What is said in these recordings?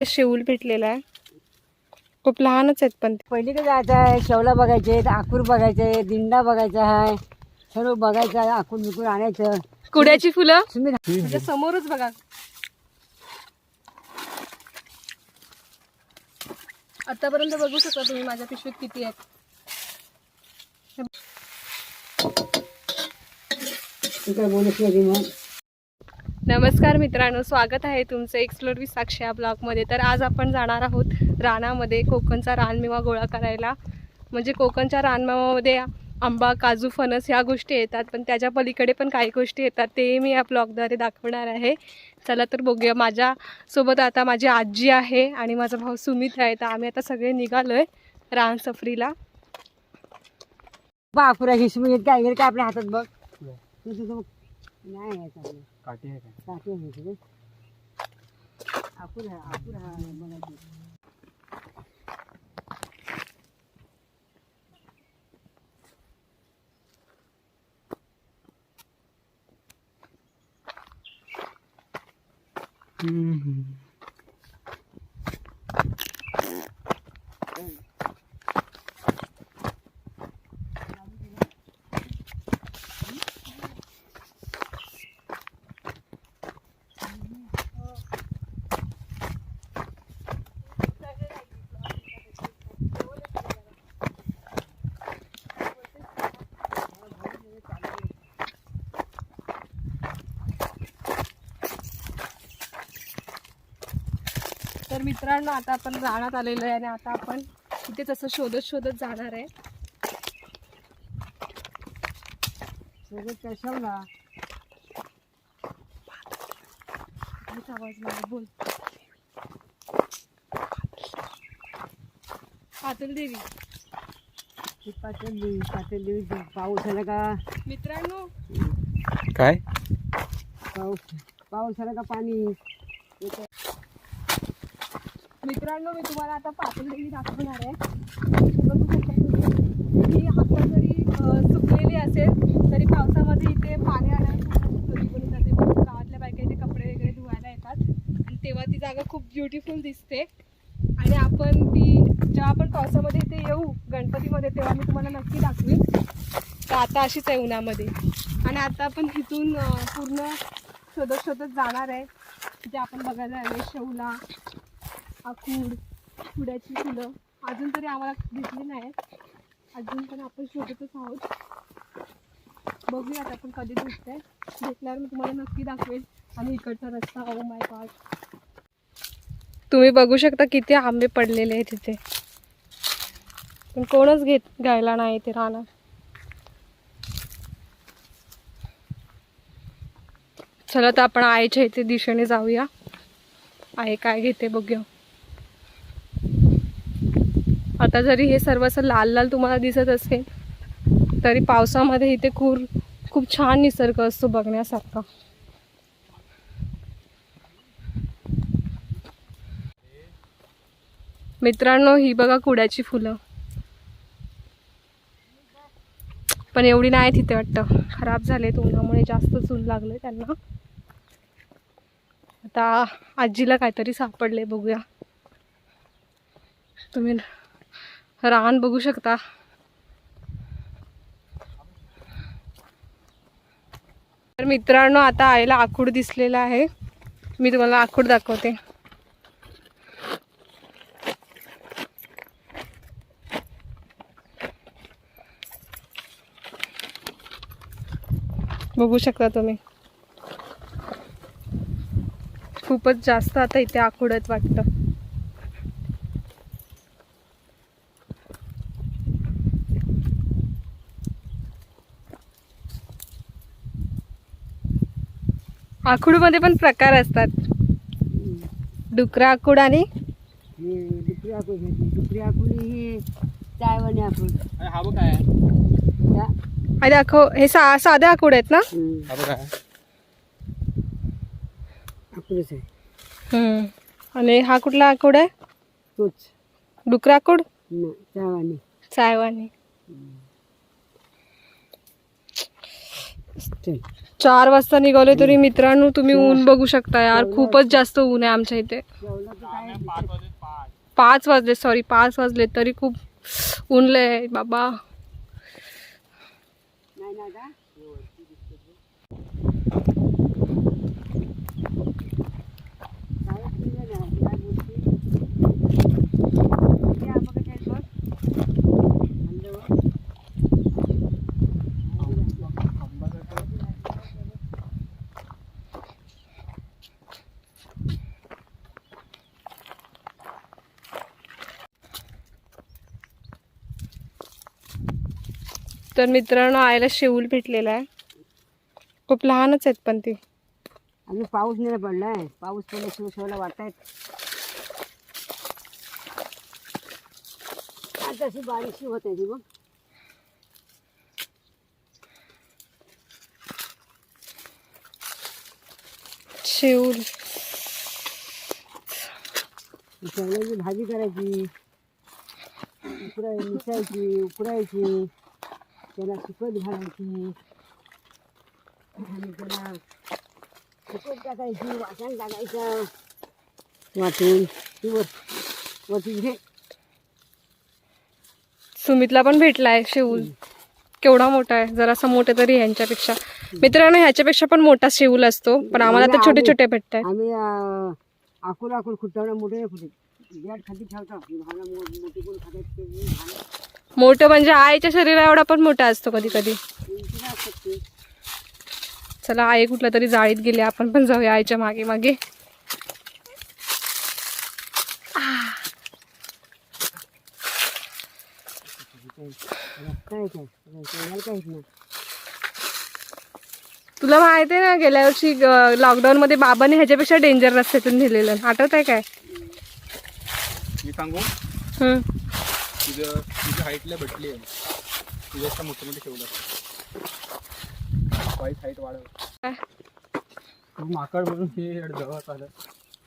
Seoul भेटलेला आहे. खूप लहानच आहेत पण. पहिली काय जायचं आहे शेवला बघायचे आहेत आकूर बघायचे आहे दिंडा बघायचा आहे सर्व बघायचं आहे आकूर बिकूर आणायचं. कुड्याची फुलं? तुम्ही म्हणजे समोरच बघा. आतापर्यंत बघू शकता तुम्ही माझ्या पिशवीत किती आहेत. काय बोलत नाही मग. नमस्कार मित्रांनो स्वागत आहे तुमचं एक्सप्लोर विथ साक्षी या ब्लॉगमध्ये तर आज आपण जाणार आहोत रानामध्ये कोकणचा रानमेवा गोळा करायला. म्हणजे कोकणच्या रानमेवामध्ये आंबा काजू फणस ह्या गोष्टी येतात पण त्याच्या पलीकडे पण काही गोष्टी येतात ते मी या ब्लॉगद्वारे दाखवणार आहे. चला तर बघूया माझ्यासोबत आता माझी आजी आहे आणि माझा भाऊ सुमित आहे. तर आम्ही आता सगळे निघालो आहे रान सफरीला. बा हिशमी काय काय आपल्या हातात बघ. बघ. नाही आहे चांगलं काठी आहे का काठी आहे तुझं आकुर हा आकुर हा बघायचं तर मित्रांनो आता आपण रानात आलेलो आहे आणि आता आपण इथे तसं शोधत शोधत जाणार आहे. सगळं कशाला? आवाज बोल. पातळ देवी. पातळ देवी पातळ देवी पाऊस आला का? मित्रांनो काय? पाऊस पाऊस आला का पाणी? येतं. मित्रांनो मी तुम्हाला आता पातळी दाखवणार आहे. बघू शकता तुम्ही. ही आता जरी सुकलेली असेल तरी पावसामध्ये इथे पाणी आल्यावर जाते. गावातल्या बायका इथे कपडे वगैरे धुवायला येतात. आणि तेव्हा ती जागा खूप ब्युटिफुल दिसते. आणि आपण ती जेव्हा आपण पावसामध्ये इथे येऊ गणपतीमध्ये तेव्हा मी तुम्हाला नक्की दाखवीन. तर आता अशीच आहे उन्हामध्ये. आणि आता आपण इथून पूर्ण शोधत शोधत जाणार आहे. तिथे आपण बघायला आले शेवला. आकूड कुड्याची फुलं. अजून तरी आम्हाला दिसली नाहीत. अजून पण आपण शोधतच आहोत. बघूयात आपण कधी भेटतंय भेटल्यावर मी तुम्हाला नक्की दाखवेल आणि इकडचा रस्ता ओ माय गॉड तुम्ही बघू शकता किती आंबे पडलेले आहेत तिथे पण कोणच घेत घ्यायला नाही ते राहणार. चला तर आपण आईच्या इथे दिशेने जाऊया. आहे काय घेते बघूया. आता जरी हे सर्व असं लाल लाल तुम्हाला दिसत असेल तरी पावसामध्ये इथे खूर खूप छान निसर्ग असतो बघण्यासारखा. मित्रांनो ही बघा कुड्याची फुलं. पण एवढी नाही तिथे वाटतं. खराब झाले उन्हामुळे जास्त चूल लागले त्यांना. आता आजीला काहीतरी सापडले बघूया. तुम्ही रान बघू शकता. तर मित्रांनो आता आईला आखूड दिसलेला आहे. मी तुम्हाला आखूड दाखवते. बघू शकता तुम्ही. खूपच जास्त आता इथे आखुडत वाटतं. आखूडमध्ये पण प्रकार असतात. डुकरा आखूड आणि हे घेतली आकुली ही चायवाणी आकूर हा बघ काय त्या आणि दाखव हे सा साधे आखूड आहेत ना? हम्म, हा बघ काय आकूरच आहे. हम्म. आणि हा कुठला आखूड आहे? तोच. डुकरा आखूड न चायवाणी सायवानी ते चार वाजता निघाले तरी मित्रांनो तुम्ही ऊन बघू शकता यार. खूपच जास्त ऊन आहे आमच्या इथे. पाच वाजले सॉरी पाच वाजले तरी खूप ऊनले आहे बाबा नाही ना का काय केलं नाही, काय बोलती? किती आंबा कसे आहेत बघ? अंड्यावर. तर मित्रांनो आईला शेऊल भेटलेला आहे. खूप लहानच आहेत पण ती. अजून पाऊस नाही पडलाय. पाऊस पडल्या शिवशिवाला वाटतायत आज अशी बारीकशी होत आहे ती बघ. शेऊल. शेवल्याची भाजी करायची. उकडाय मिसायची उकडायची. त्याला सुकट घालायची आणि त्याला सुकट टाकायची वाटण टाकायचं वाटून ती वर वरती घे सुमितला पण भेटलाय शेऊल. केवढा मोठा आहे. जरासा मोठा तरी ह्यांच्यापेक्षा. मित्रांनो ह्याच्यापेक्षा पण मोठा शेऊल असतो. पण आम्हाला तर छोटे छोटे भेटत आहेत आम्ही अं, आकूर आकूर खुटवणं मोठे बियाड खाली ठेवतो. मोठी कोण खातात मोठं म्हणजे आईच्या शरीरा एवढा पण मोठा असतो कधी कधी. चला आई कुठल्या तरी जाळीत गेली आपण पण जाऊया आईच्या मागे मागे. तुला माहिती आहे ना गेल्या वर्षी लॉकडाऊन मध्ये बाबाने ह्याच्यापेक्षा डेंजर रस्त्यातून नेलेलं. आठवत आहे काय सांगू? हम्म. तुझं तुझी हाईटला भेटली आहे. तुझ्यापेक्षा मोठे मोठे ठेवलं वाईट हाईट वाढव. माकड म्हणून हे जवळ आलं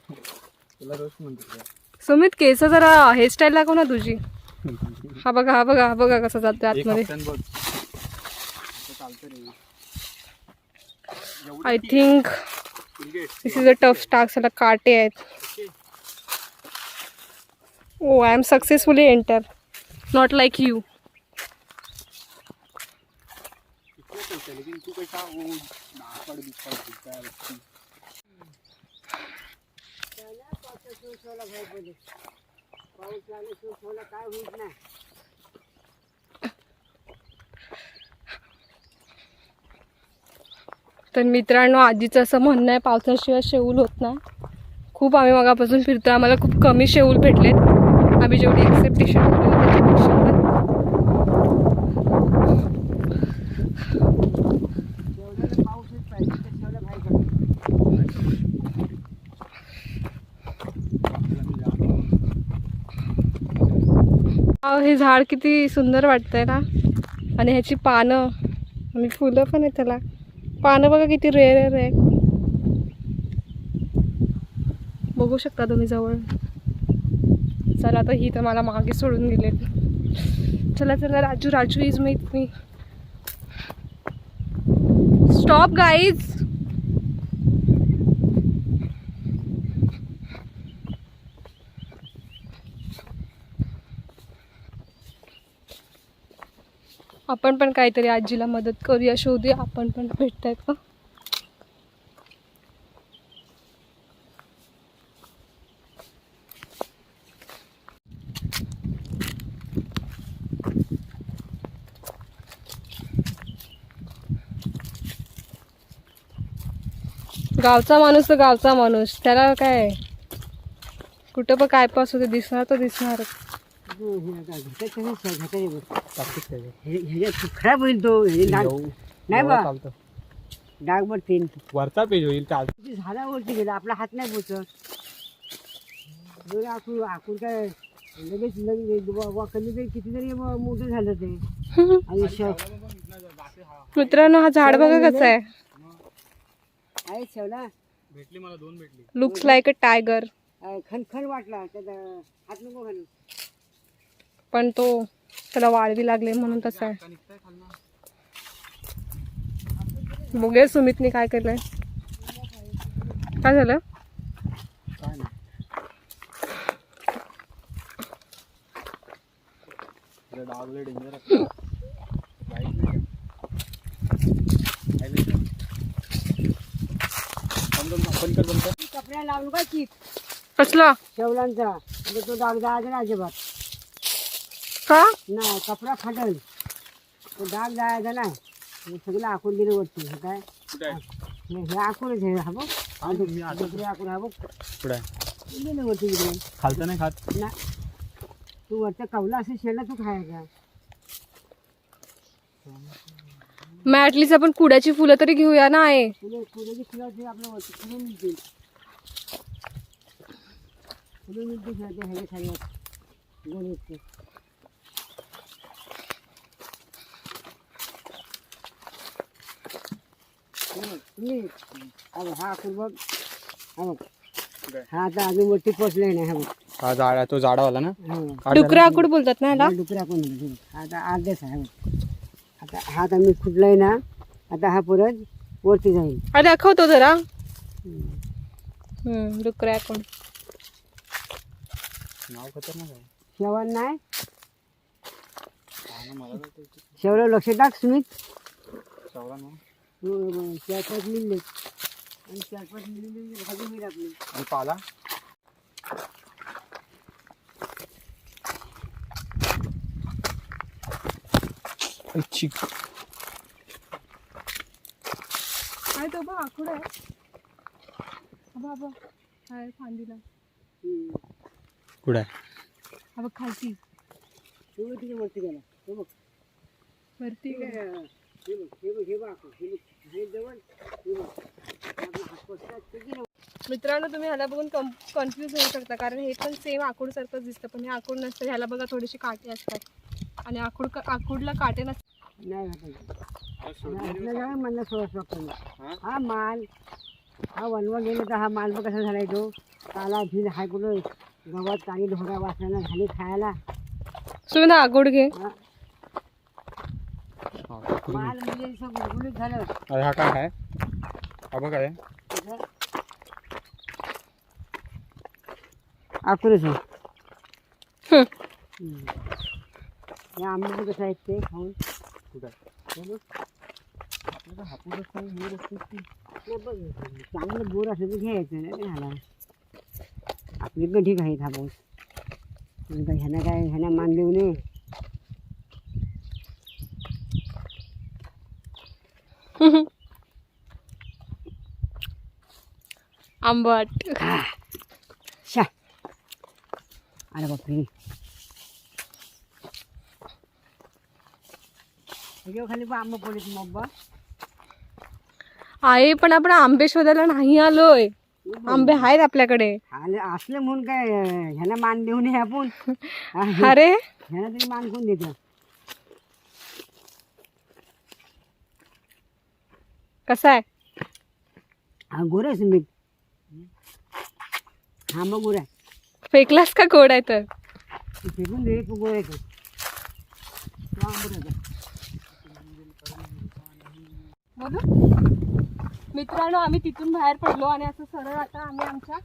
तुला रोज म्हणतो. सुमित केस जरा हेअरस्टाईल दाखव ना तुझी. हा बघा हा बघा हा बघा कसं जातो आतमध्ये. असं I think this is a tough task काटे आहेत. ओ I am successfully enter not like you तर मित्रांनो आजीचं असं म्हणणं आहे पावसाशिवाय शेऊल होत नाही. खूप आम्ही मगापासून फिरतो आम्हाला खूप कमी शेऊल भेटलेत. आम्ही जेवढी एक्सेप्टेशन त्याच्यापेक्षा पण हे झाड किती सुंदर वाटतंय ना. आणि ह्याची पानं आणि फुलं पण आहे त्याला. पानं बघा किती रेअर आहे बघू शकता तुम्ही जवळ. चला आता ही तर मला मागे सोडून गेले चला चला राजू राजू इज मी मी स्टॉप गाईज आपण पण काहीतरी आजीला मदत करूया शोधूया. आपण पण भेटतायत का? गावचा माणूस तर गावचा माणूस त्याला काय कुठं पण काय पण असू ते दिसणार तर त्याच्यात. खराब होईल तो हे डाग. नाही बा चालतं. डाग भरतील वरचा पेज होईल झाडावरती गेला आपला हात नाही पोचत बरं काय लगेच लगेच वा- कमी तरी किती तरी म- मोठं झालं ते आणि मित्रांनो हा झाड बघा कसं आहे आहे शेवला भेटली मला दोन भेटली. लुक्स लाईक अ टायगर खनखन वाटला त्यात हात नको घालू. पण तो त्याला वाळवी लागले म्हणून तसा आहे. बघूया सुमितने काय केलंय. काय झालं? डेंजर कपड्या लावू का. चीक कसला? शेवलांचा. म्हणजे तो डाग जायचा ना अजिबात. का? नाही कपडा फाटल. तो डाग जायचा नाही? सगळं आखून दिलं वरती हे काय? आहे? हे आखूनच हे हा बघ दुसरे आखून हा बघ? दिलं वरती नाही खात? ना तू वरचा कवला असं शेला तू खायचा मग ऍटलीस्ट आपण कुड्याची फुलं तरी घेऊया ना आहे फुलं फुलाची फुलं ते आपल्या वरती. फुलं मिळतील. फुलं मिळतील खेळते ह्याचे खाली गोड येते तुम्ही हा बघ, हा बघ. हा बघ? हा आता अजून वरती पोचले नाही हा बघ. हा झाड तो झाडावाला ना? डुकरा आकुड बोलतात ना हा डुकरा? हा आता अर्धेच आहे हा बघ. हा आता मी फुटलाय ना आता हा परत वरती जाईल. अरे दाखवतो जरा. हम्म डुकरा आकुड नाव खतरनाक आहे. शेवण नाही. हा ना, मला काय कळतं. शेवलं लक्ष टाक सुमित. शावला ना हो, चार पाच मिळले आणि चार पाच मिळले भाजी आणि पाला? चिक काय तो बघ आकुड आहे बघ काय फांदीला हम्म. कुठे आहे हा बघ खालती तो बघ तिथे वरती गेला बघ वरती हे बघ हे बघ हे बघ हे बघ आपण. हे बघ हे जवळ हे बघ आपलं हात पोचतात, ते गेलं. मित्रांनो तुम्ही ह्याला बघून कन्फ्यूज होऊ शकता कारण हे पण सेम आकुड सारखंच दिसतं पण हे आकुड नसतं ह्याला बघा थोडीशी काटे असतात आणि आकुड आकुडला काटे नसतात नाही घाटायचं. आणि मला वाटतं हा? माल हा वनवा गेलं तर हा माल बघ कसा झालाय तो काला झील हाय कुठं गवत काही ढोरा वासना झाली खायला सुविधा आकुड घे हा, माल म्हणजे गुळगुळीत झालं अरे हा काय आहे हा बघ काय कसं? आकुरच आहे हम्म. हम्म. हे आंबे कसं आहेत ते खाऊन. कुठे हे. हापूसच नाही हे बघ, चांगलं बोर असेल तर घ्यायचं नाही झाला आपली ठीक आहेत हापूस काय ह्यानं काय ह्यानं मान देऊ नये. आंबट. शा. अरे बापरे. खाली बा आंबा पडत मब्बा आहे पण आपण आंबे शोधायला नाही आलोय. आंबे आहेत आपल्याकडे. आले असले म्हणून काय ह्याला मान देऊ नये आपण. अरे. ह्याला तरी मान कोण देतं? कसा आहे? हा गोर आहे सुमित. हा मग गोर आहे. फेकलास का गोड आहे तर? फेकून दे गोर आहे तो तो आंबट होता. मित्रांनो आम्ही तिथून बाहेर पडलो आणि असं सरळ आता आम्ही आमच्या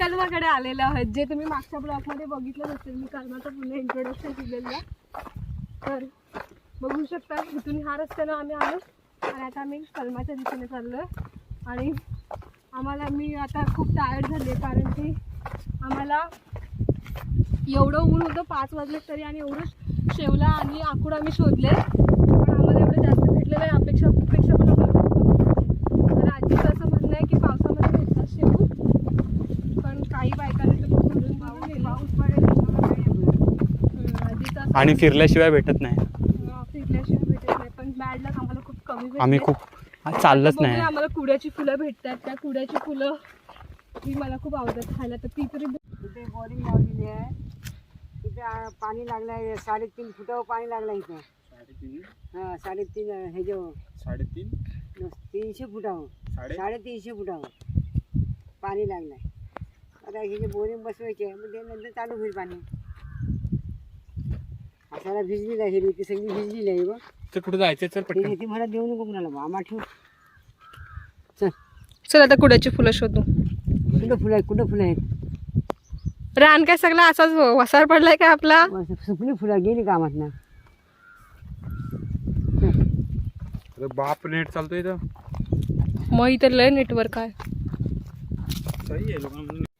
कलमाकडे आलेलो आहोत. जे तुम्ही मागच्या ब्लॉकमध्ये बघितलं असेल मी कलमाचं पुन्हा इंट्रोडक्शन दिलेलं. तर बघू शकता इथून ह्या रस्त्यानं आम्ही आलो आणि आता आम्ही कलमाच्या दिशेने चाललो आणि आम्हाला मी आता खूप टायर्ड झाले कारण की आम्हाला एवढं ऊन होतं पाच वाजले तरी आणि एवढं शेवला आणि आकुड आम्ही शोधले. पण एवढं जास्त भेटलेलं आहे अपेक्षा अपेक्षा पण. तर आजीचं असं म्हणणं आहे की पावसामध्ये भेटतात शेवू पण काही बायकांनी तर खूप भरून भरून नेलं. पाऊस पडेल आजीचं आणि फिरल्याशिवाय भेटत नाही. फिरल्याशिवाय भेटत नाही. पण बॅड लक आम्हाला खूप कमी भेटले. आम्ही खूप चाललंच बघूया, नाही. आम्हाला कुड्याची फुलं भेटतात. त्या कुड्याची फुलं ही मला खूप आवडतात खायला. तर ती तरी तिथे बोरिंग लावलेली आहे. तिथे आ, पाणी लागलंय साडेतीन फुटावर पाणी लागलं इथं. हा साडेतीन हे जो साडेतीन? तीनशे फुटावर साडे साडेतीनशे फुटावर पाणी लागलंय. आता हे जे बोरिंग बसवायचे मग ते नंतर चालू होईल पाणी. असाला भिजली आहे ती सगळी भिजलेली आहे बघ. तर कुठे जायचं चल ती पटकन. ती मला देऊ नको कुणाला बा आम्हाला ठेव. चल. आता कुड्याची फुलं शोधू. कुठं फुलं आहेत कुठं फुलं आहेत? रान काय सगळा असाच वसार पडलाय का आपला? सुपली फुलं गेली कामात ना बाप नेट चालतोय इथं मग इथं लय नेटवर्क आहे सही आहे लोकांना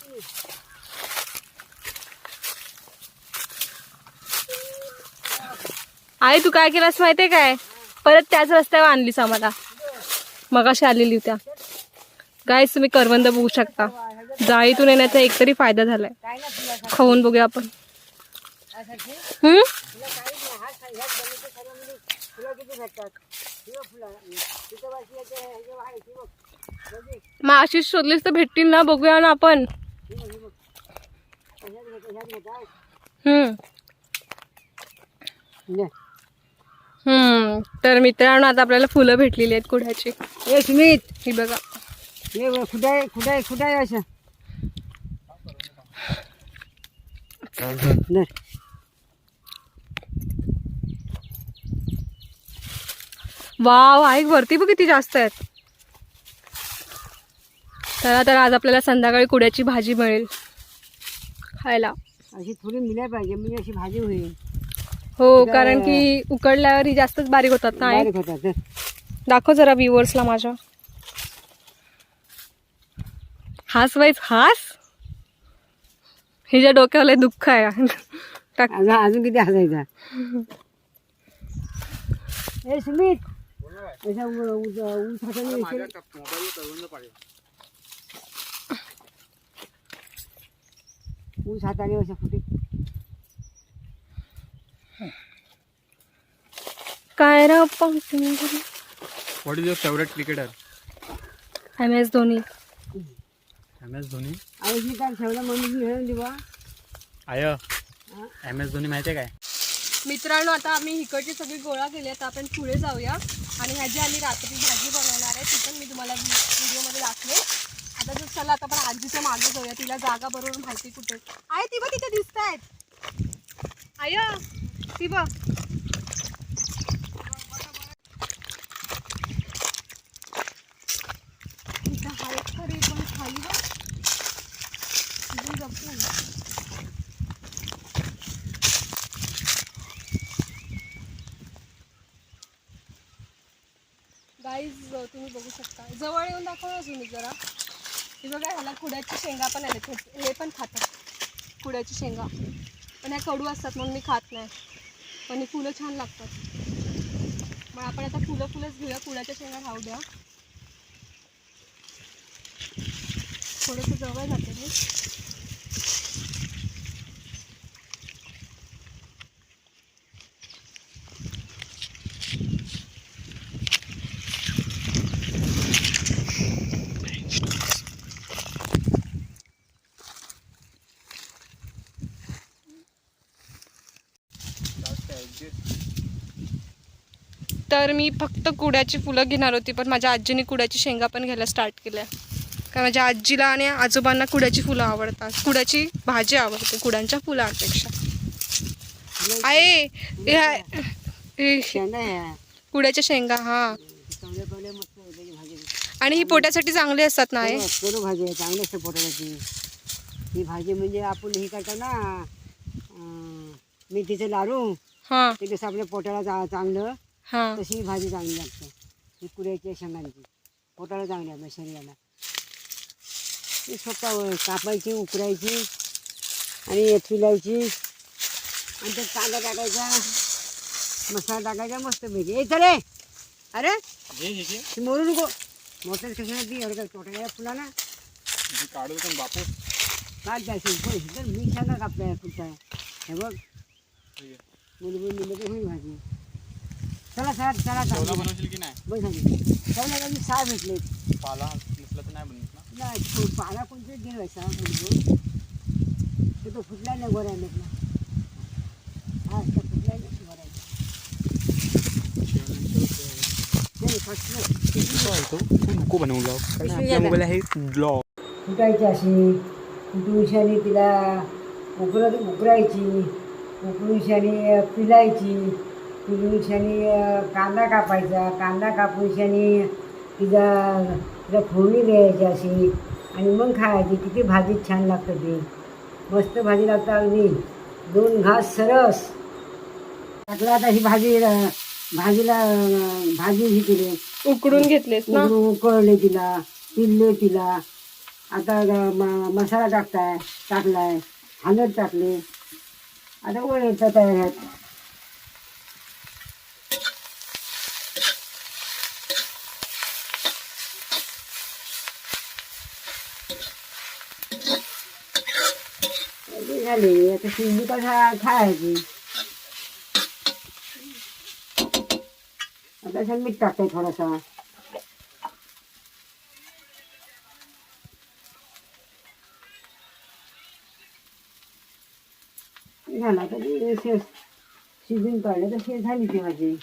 सुपली आई तू काय केलास माहितीये काय? परत त्याच रस्त्यावर आणलीस आम्हाला. मगाशी आलेली होत्या. गायस तुम्ही करवंद बघू शकता. जाळीतून येण्याचा एकतरी फायदा झालाय. खाऊन बघूया आपण. मग अशीच शोधलीस तर भेटतील ना? बघूया ना आपण. हम्म. हम्म. तर मित्रांनो आता आपल्याला फुलं भेटलेली आहेत कुड्याची. ए सुमित ही बघा. ये बघ, कुठं कुठं आहे कुठं धर. वाव आहे वरती बघ किती जास्त आहेत. चला तर आज आपल्याला संध्याकाळी कुड्याची भाजी मिळेल. खायला. अशी थोडी मिळायला पाहिजे म्हणजे अशी भाजी होईल. हो कारण की उकडल्यावर ही जास्तच बारीक होतात ना. बारीक होतात. दाखव जरा व्ह्युअर्सला माझ्या. हास वाईफ हास? हिच्या डोक्यावर लय दुःख आहे. टाक. अजून अजून किती हसायचा? ए सुमित. अशा उ- उ- ऊस हाताने येशील. ऊस कुठे? काय राव what is your favourite cricketer M S Dhoni. M S Dhoni? आणि काय ठेवलं मम्मी घेऊन दिवा. आय एम एस धोनी माहिती आहे काय? मित्रांनो आता आम्ही इकडची सगळी गोळा केली आता आपण पुढे जाऊया. आणि ह्याची आम्ही रात्री भाजी बनवणार आहे ती पण मी तुम्हाला व्हिडिओमध्ये दाखवेन. आता जर चला आता आपण आजीच्या मागे जाऊया तिला जागा बरोबर माहिती कुठे आहे ती बघ तिथे दिसत आहेत आय ती बघ इथं आहेत खरे पण खाली बघ इथून जपून. गाईज तुम्ही बघू शकता. जवळ येऊन दाखव अजून तुम्ही जरा. हे बघा ह्याला कुड्याची शेंगा पण आले हे पण खातात. कुड्याची शेंगा. पण ह्या कडू असतात म्हणून मी खात नाही. पण ही फुलं छान लागतात. मग आपण आता फुलं फुलंच घेऊया. कुड्याच्या शेंगा राहू द्या. थोडंसं जवळ जाते मी तर मी फक्त कुड्याची फुलं घेणार होती पण माझ्या आजीने कुड्याची शेंगा पण घ्यायला स्टार्ट केल्या. कारण माझ्या आजीला आणि आजोबांना कुड्याची फुलं आवडतात. कुड्याची भाजी आवडते कुड्यांच्या फुलांपेक्षा. आहे. कुड्याच्या शेंगा हा. आणि ही पोटासाठी चांगली असतात ना भाजी चांगली असते पोटाची ही भाजी म्हणजे आपण ही करतो ना मेथीचं लाडू. हा. ते कसं आपल्या पोटाला चांगलं. हा। तशी ही भाजी चांगली लागते. ही कुऱ्याची शेंगांची. पोटाला चांगली आपल्या शरीराला. ती सोपं कापायची उकरायची आणि चुलायची आणि त्यात कांदा टाकायचा. मसाला टाकायचा मस्त पैकी. ए चले अरे ती मोरू नको. मोटर कशाला ती अरे पोटाला फुलाला काढू पण बापू. काय द्यायचं पण तर मी सांगा कुठचा हे बघ. मुलगी मुलगी होईल भाजी. चला चला चला जेवला चला बनवशील की नाही? झाली. चला मी सहा भेटले. पाला नसला तर नाही बनत ना? नाही तो पाला कोणते गेलो सहा मुलगी तो तो फुटला नाही गोऱ्या भेटला हा तो फुटला नाही गोऱ्या तू नको बनवू ब्लॉग. कारण आपल्या मोबाईल आहे ब्लॉग. फुटायची अशी. फुटूनशाने तिला उकरत उकरायची उकळूनशाने पिलायची. पिलूनशाने कांदा कापायचा. कांदा कापूनशाने तिला तिला फोडणी द्यायची अशी. आणि मग खायची. किती भाजी छान लागतं ते. मस्त भाजी लागतं अगदी. दोन घास सरस. टाकला आता ही भाजी भाजीला भाजी ही केली. उकडून घेतलेस ना? उकडून उकळले तिला. पिल्ले तिला. आता मसाला टाकताय टाकलाय. हळद टाकले. आता येतं तयार आहेत ते झाले आता शिजली का खा- खायची आता असं मीठ टाकते थोडासा झाला तर ते शे- शिजून काढलं तर शे झाली ती भाजी